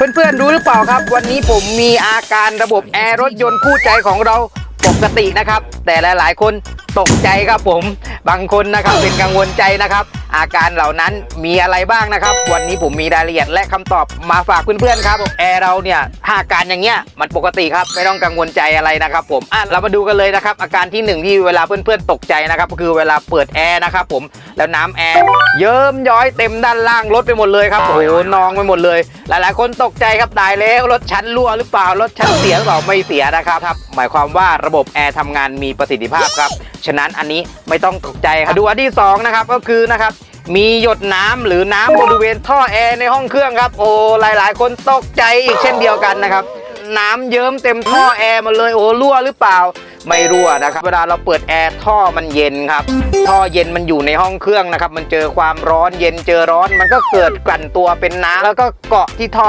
เพื่อนๆรู้หรือเปล่าครับ วันนี้ผมมีอาการระบบแอร์รถยนต์คู่ใจของเราปกตินะครับ แต่หลายๆคน ตกใจครับผม บางคนนะครับเป็นกังวลใจนะครับ อาการเหล่านั้นมีอะไรบ้างนะครับ วันนี้ผมมีรายละเอียดและคำตอบมาฝากเพื่อนๆครับแอร์เราเนี่ยถ้าอาการอย่างเงี้ยมันปกติครับไม่ต้องกังวลใจอะไรนะครับ ผมอะเรามาดูกันเลยนะครับ อาการที่หนึ่งที่เวลาเพื่อนๆตกใจนะครับก็คือเวลาเปิดแอร์นะครับผมแล้วน้ำแอร์เยิ้มย้อยเต็มด้านล่างรถไปหมดเลยครับโอ้โหนองไปหมดเลย หลายๆ คนตกใจครับตายแล้วรถชั้นรั่วหรือเปล่ารถชั้นเสียหรือเปล่าไม่เสียนะครับครับหมายความว่าระบบแอร์ทำงานมีประสิทธิภาพครับ ฉะนั้นอันนี้ไม่ต้องตกใจครับดูอันที่สองนะครับก็คือนะครับมีหยดน้ำหรือน้ำบริเวณท่อแอร์ในห้องเครื่องครับโอ้หลายๆ คนตกใจอีกเช่นเดียวกันนะครับน้ำเยิ้มเต็มท่อแอร์มาเลยโอ้รั่วหรือเปล่าไม่รั่วนะครับ เวลาเราเปิดแอร์ท่อมันเย็นครับ ท่อเย็นมันอยู่ในห้องเครื่องนะครับ มันเจอความร้อนเย็นเจอร้อน มันก็เกิดกลั่นตัวเป็นน้ำแล้วก็เกาะที่ท่อ